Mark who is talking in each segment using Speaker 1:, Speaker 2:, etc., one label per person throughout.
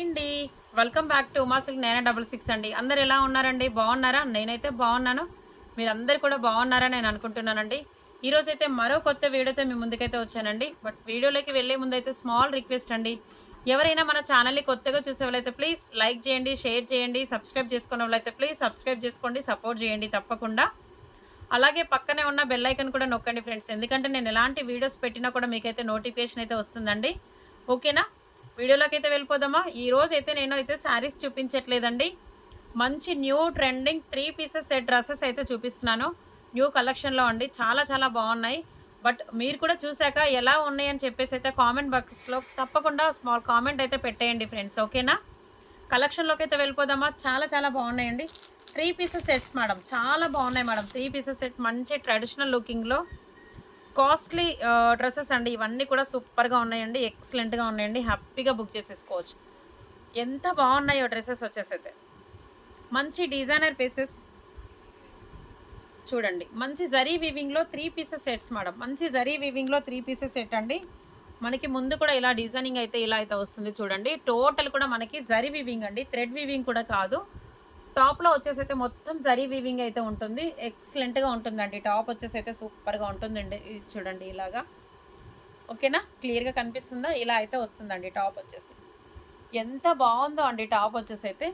Speaker 1: అండి welcome back to Uma silk nine double six అండి. అందరు ఎలా ఉన్నారండి? బాగున్నారా? నేనైతే బాగున్నాను. మీరందరు కూడా బాగున్నారని నేను అనుకుంటున్నానండి. ఈరోజు అయితే మరో కొత్త వీడియోతో మీ ముందుకైతే వచ్చానండి. బట్ వీడియోలోకి వెళ్ళే ముందు అయితే స్మాల్ రిక్వెస్ట్ అండి. ఎవరైనా మన ఛానల్ని కొత్తగా చూసే వాళ్ళైతే ప్లీజ్ లైక్ చేయండి షేర్ చేయండి సబ్స్క్రైబ్ చేసుకున్న వాళ్ళైతే ప్లీజ్ సబ్స్క్రైబ్ చేసుకోండి సపోర్ట్ చేయండి తప్పకుండా. అలాగే పక్కనే ఉన్న బెల్ ఐకన్ కూడా నొక్కండి ఫ్రెండ్స్ ఎందుకంటే నేను ఎలాంటి వీడియోస్ పెట్టినా కూడా మీకైతే నోటిఫికేషన్ అయితే వస్తుందండి. ఓకేనా వీడియోలోకి అయితే వెళ్ళిపోదామా? ఈరోజు అయితే నేను అయితే శారీస్ చూపించట్లేదండి. మంచి new trending three pieces set dresses అయితే చూపిస్తున్నాను. న్యూ కలెక్షన్లో అండి. చాలా చాలా బాగున్నాయి. బట్ మీరు కూడా చూశాక ఎలా ఉన్నాయని చెప్పేసి అయితే కామెంట్ బాక్స్లో తప్పకుండా స్మాల్ కామెంట్ అయితే పెట్టేయండి ఫ్రెండ్స్. ఓకేనా? కలెక్షన్లోకి అయితే వెళ్ళిపోదామా? చాలా చాలా బాగున్నాయండి. Three pieces sets madam. చాలా బాగున్నాయి మేడం. త్రీ పీసెస్ సెట్ మంచి ట్రెడిషనల్ లుకింగ్లో. కాస్ట్లీ డ్రెస్సెస్ అండి. ఇవన్నీ కూడా సూపర్గా ఉన్నాయండి. ఎక్సలెంట్గా ఉన్నాయండి. హ్యాపీగా బుక్ చేసేసుకోవచ్చు. ఎంత బాగున్నాయో డ్రెస్సెస్ వచ్చేసైతే. మంచి డిజైనర్ పీసెస్. చూడండి. మంచి జరీ వీవింగ్లో త్రీ పీసెస్ సెట్స్ మేడం. మంచి జరీ వీవింగ్లో త్రీ పీసెస్ సెట్ అండి. మనకి ముందు కూడా ఇలా డిజైనింగ్ అయితే ఇలా అయితే వస్తుంది చూడండి. టోటల్ కూడా మనకి జరీ వీవింగ్ అండి. థ్రెడ్ వీవింగ్ కూడా కాదు. టాప్లో వచ్చేసి అయితే మొత్తం జరీ వీవింగ్ అయితే ఉంటుంది. ఎక్సలెంట్గా ఉంటుందండి. టాప్ వచ్చేసి అయితే సూపర్గా ఉంటుందండి. చూడండి ఇలాగా. ఓకేనా? క్లియర్గా కనిపిస్తుందా? ఇలా అయితే వస్తుందండి టాప్ వచ్చేసి. ఎంత బాగుందో అండి టాప్ వచ్చేసి అయితే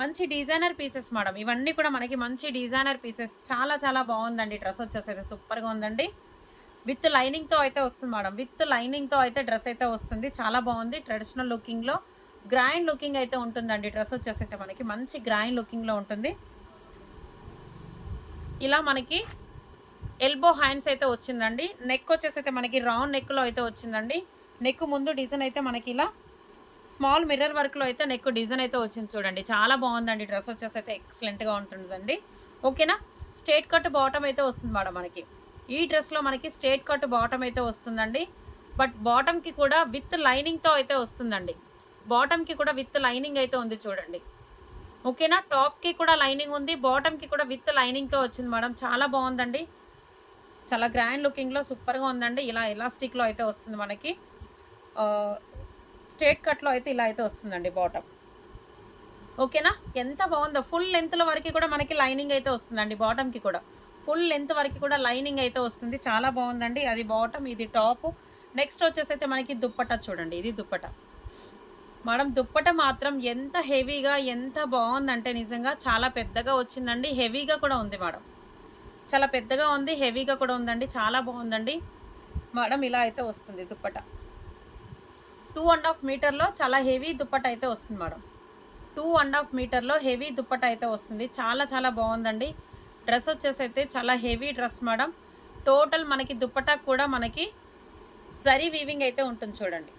Speaker 1: మంచి డిజైనర్ పీసెస్ మేడం. ఇవన్నీ కూడా మనకి మంచి డిజైనర్ పీసెస్. చాలా చాలా బాగుందండి. డ్రెస్ వచ్చేసి అయితే సూపర్గా ఉందండి. విత్ లైనింగ్తో అయితే వస్తుంది మేడం. విత్ లైనింగ్తో అయితే డ్రెస్ అయితే వస్తుంది. చాలా బాగుంది. ట్రెడిషనల్ లుకింగ్లో గ్రాండ్ లుకింగ్ అయితే ఉంటుందండి. డ్రెస్ వచ్చేసి అయితే మనకి మంచి గ్రాండ్ లుకింగ్లో ఉంటుంది. ఇలా మనకి ఎల్బో హ్యాండ్స్ అయితే వచ్చిందండి. నెక్ వచ్చేసి అయితే మనకి రౌండ్ నెక్లో అయితే వచ్చిందండి. నెక్ ముందు డిజైన్ అయితే మనకి ఇలా స్మాల్ మిర్రర్ వర్క్లో అయితే నెక్ డిజైన్ అయితే వచ్చింది చూడండి. చాలా బాగుందండి. డ్రెస్ వచ్చేసి అయితే ఎక్సలెంట్గా ఉంటుందండి. ఓకేనా? స్ట్రేట్ కట్ బాటమ్ అయితే వస్తుంది మేడం మనకి. ఈ డ్రెస్లో మనకి స్ట్రేట్ కట్ బాటమ్ అయితే వస్తుందండి. బట్ బాటమ్కి కూడా విత్ లైనింగ్తో అయితే వస్తుందండి. బాటమ్కి కూడా విత్ లైనింగ్ అయితే ఉంది చూడండి. ఓకేనా టాప్కి కూడా లైనింగ్ ఉంది. బాటమ్కి కూడా విత్ లైనింగ్తో వచ్చింది మేడం. చాలా బాగుందండి. చాలా గ్రాండ్ లుకింగ్లో సూపర్గా ఉందండి. ఇలా ఎలాస్టిక్లో అయితే వస్తుంది మనకి. స్ట్రేట్ కట్లో అయితే ఇలా అయితే వస్తుందండి బాటమ్ ఓకేనా ఎంత బాగుందో. ఫుల్ లెంత్ల వరకు కూడా మనకి లైనింగ్ అయితే వస్తుందండి బాటమ్కి కూడా. ఫుల్ లెంత్ వరకు కూడా లైనింగ్ అయితే వస్తుంది. చాలా బాగుందండి. అది బాటమ్ ఇది టాప్ నెక్స్ట్ వచ్చేసి అయితే మనకి దుప్పట చూడండి. ఇది దుప్పట. మేడం దుప్పట మాత్రం ఎంత హెవీగా ఎంత బాగుందంటే నిజంగా చాలా పెద్దగా వచ్చిందండి. హెవీగా కూడా ఉంది మేడం. చాలా పెద్దగా ఉంది హెవీగా కూడా ఉందండి చాలా బాగుందండి. మేడం ఇలా అయితే వస్తుంది దుప్పట. టూ అండ్ హాఫ్ మీటర్లో చాలా హెవీ దుప్పట అయితే వస్తుంది మేడం. టూ అండ్ హాఫ్ మీటర్లో హెవీ దుప్పట అయితే వస్తుంది. చాలా చాలా బాగుందండి. డ్రెస్ వచ్చేసి అయితే చాలా హెవీ డ్రెస్ మేడం. టోటల్ మనకి దుప్పట కూడా మనకి జరీ వీవింగ్ అయితే ఉంటుంది చూడండి.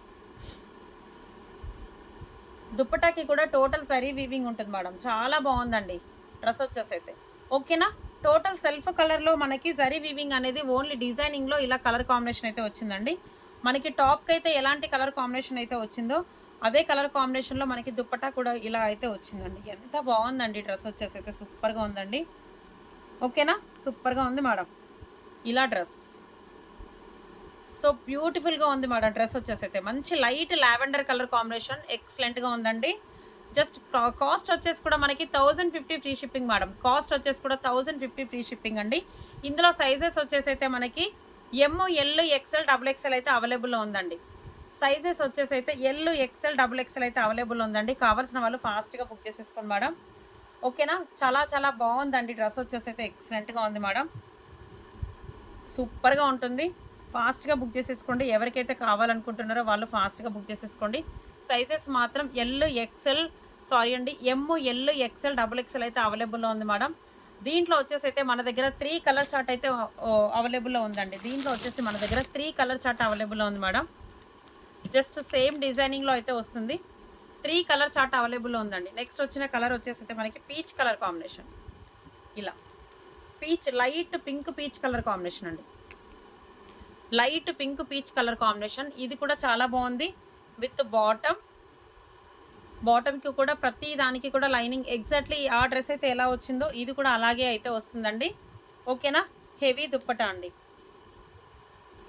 Speaker 1: దుప్పటాకి కూడా టోటల్ సరీ వీవింగ్ ఉంటుంది మేడం. చాలా బాగుందండి. డ్రెస్ వచ్చేసి అయితే. ఓకేనా? టోటల్ సెల్ఫ్ కలర్లో మనకి జరీ వీవింగ్ అనేది ఓన్లీ డిజైనింగ్లో ఇలా కలర్ కాంబినేషన్ అయితే వచ్చిందండి. మనకి టాప్కి అయితే ఎలాంటి కలర్ కాంబినేషన్ అయితే వచ్చిందో అదే కలర్ కాంబినేషన్లో మనకి దుప్పటా కూడా ఇలా అయితే వచ్చిందండి. ఎంత బాగుందండి డ్రెస్ వచ్చేసి అయితే. సూపర్గా ఉందండి. ఓకేనా? సూపర్గా ఉంది మేడం. ఇలా డ్రెస్. సో బ్యూటిఫుల్గా ఉంది మేడం డ్రెస్ వచ్చేసి అయితే మంచి లైట్ లావెండర్ కలర్ కాంబినేషన్ ఎక్సలెంట్గా ఉందండి. జస్ట్ కాస్ట్ వచ్చేసి కూడా మనకి thousand fifty free shipping madam. Cost వచ్చేసి కూడా థౌజండ్ ఫిఫ్టీ ఫ్రీ షిప్పింగ్ అండి. ఇందులో సైజెస్ వచ్చేసి అయితే మనకి M L XL double XL అయితే అవైలబుల్లో ఉందండి. సైజెస్ వచ్చేసి అయితే ఎల్ ఎక్సెల్ డబుల్ ఎక్సెల్ అయితే అవైలబుల్ ఉందండి. కావాల్సిన వాళ్ళు ఫాస్ట్గా బుక్ చేసేసుకోండి మేడం. ఓకేనా చాలా చాలా బాగుందండి డ్రెస్ వచ్చేసి అయితే ఎక్సలెంట్గా ఉంది మేడం. సూపర్గా ఉంటుంది. ఫాస్ట్గా బుక్ చేసేసుకోండి. ఎవరికైతే కావాలనుకుంటున్నారో వాళ్ళు ఫాస్ట్గా బుక్ చేసేసుకోండి. సైజెస్ మాత్రం ఎల్ ఎక్సెల్ సారీ అండి M L XL double XL అయితే అవైలబుల్లో ఉంది మేడం. దీంట్లో వచ్చేసి అయితే మన దగ్గర త్రీ కలర్ చార్ట్ అయితే అవైలబుల్లో ఉందండి. దీంట్లో వచ్చేసి మన దగ్గర త్రీ కలర్ చార్ట్ అవైలబుల్లో ఉంది మేడం. జస్ట్ సేమ్ డిజైనింగ్లో అయితే వస్తుంది. త్రీ కలర్ చార్ట్ అవైలబుల్లో ఉందండి. నెక్స్ట్ వచ్చిన కలర్ వచ్చేసి అయితే మనకి పీచ్ కలర్ కాంబినేషన్. ఇలా. Peach light pink peach colour combination అండి. Light pink peach colour combination. ఇది కూడా చాలా బాగుంది. With bottom. బాటమ్కి కూడా ప్రతి దానికి కూడా లైనింగ్ ఎగ్జాక్ట్లీ ఆ డ్రెస్ అయితే ఎలా వచ్చిందో ఇది కూడా అలాగే అయితే వస్తుందండి. ఓకేనా? హెవీ దుప్పట అండి.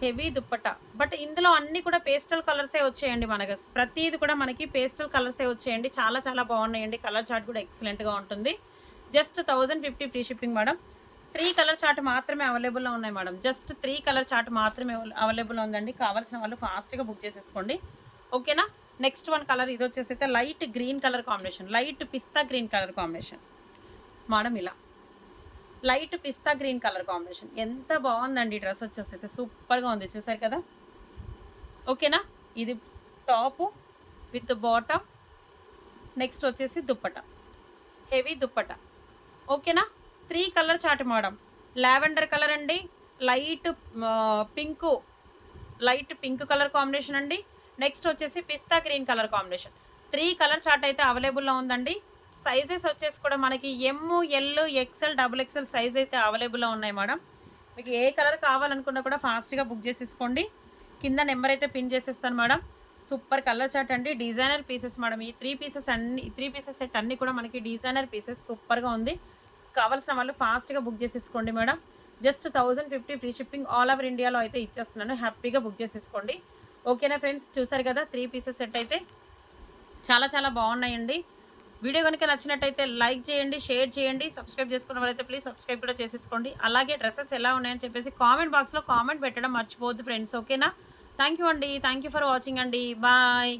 Speaker 1: హెవీ దుప్పట. బట్ ఇందులో అన్ని కూడా పేస్టల్ కలర్సే వచ్చేయండి మనకు. ప్రతిది కూడా మనకి పేస్టల్ కలర్సే వచ్చేయండి. చాలా చాలా బాగున్నాయండి. కలర్ చార్ట్ కూడా ఎక్సలెంట్గా ఉంటుంది. Just thousand fifty free shipping madam. Three colour chart మాత్రమే అవైలబుల్లో ఉన్నాయి madam. Just three colour chart మాత్రమే అవైలబుల్ ఉందండి. కావాల్సిన వాళ్ళు ఫాస్ట్గా బుక్ చేసేసుకోండి. ఓకేనా? నెక్స్ట్ వన్ కలర్ ఇది వచ్చేసి అయితే light green colour combination light pista green colour combination madam ఇలా. Light pista green colour combination ఎంత బాగుందండి డ్రెస్ వచ్చేసి అయితే. సూపర్గా ఉంది. చూసారు కదా? ఓకేనా? ఇది టాపు విత్ బాటమ్ నెక్స్ట్ వచ్చేసి దుప్పట. హెవీ దుప్పట. ఓకేనా? Three colour chart madam. Lavender colour అండి light pink light pink colour combination అండి. నెక్స్ట్ వచ్చేసి pista green colour combination. Three colour chart అయితే అవైలబుల్లో ఉందండి. సైజెస్ వచ్చేసి కూడా మనకి M L XL double XL size అయితే అవైలబుల్లో ఉన్నాయి మేడం. మీకు ఏ కలర్ కావాలనుకున్నా కూడా ఫాస్ట్గా బుక్ చేసేసుకోండి. కింద నెంబర్ అయితే పిన్ చేసేస్తాను మేడం. సూపర్ కలర్ చార్ట్ అండి. Designer pieces madam. ఈ త్రీ పీసెస్ అన్ని త్రీ పీసెస్ సెట్ అన్నీ కూడా మనకి డిజైనర్ పీసెస్ సూపర్గా ఉంది. కావాల్సిన వాళ్ళు ఫాస్ట్గా బుక్ చేసేసుకోండి madam. Just thousand fifty free shipping all over ఇండియాలో అయితే ఇచ్చేస్తున్నాను. హ్యాపీగా బుక్ చేసేసుకోండి. ఓకేనా ఫ్రెండ్స్? చూసారు కదా త్రీ పీసెస్ సెట్ అయితే. చాలా చాలా బాగున్నాయండి. వీడియో కనుక నచ్చినట్టయితే లైక్ చేయండి షేర్ చేయండి సబ్స్క్రైబ్ చేసుకున్న వాళ్ళైతే ప్లీజ్ సబ్స్క్రైబ్ కూడా చేసేసుకోండి. అలాగే డ్రెస్సెస్ ఎలా ఉన్నాయని చెప్పేసి కామెంట్ బాక్స్లో కామెంట్ పెట్టడం మర్చిపోవద్దు ఫ్రెండ్స్. ఓకేనా? థ్యాంక్ యూ అండి. థ్యాంక్ యూ ఫర్ వాచింగ్ అండి. బాయ్.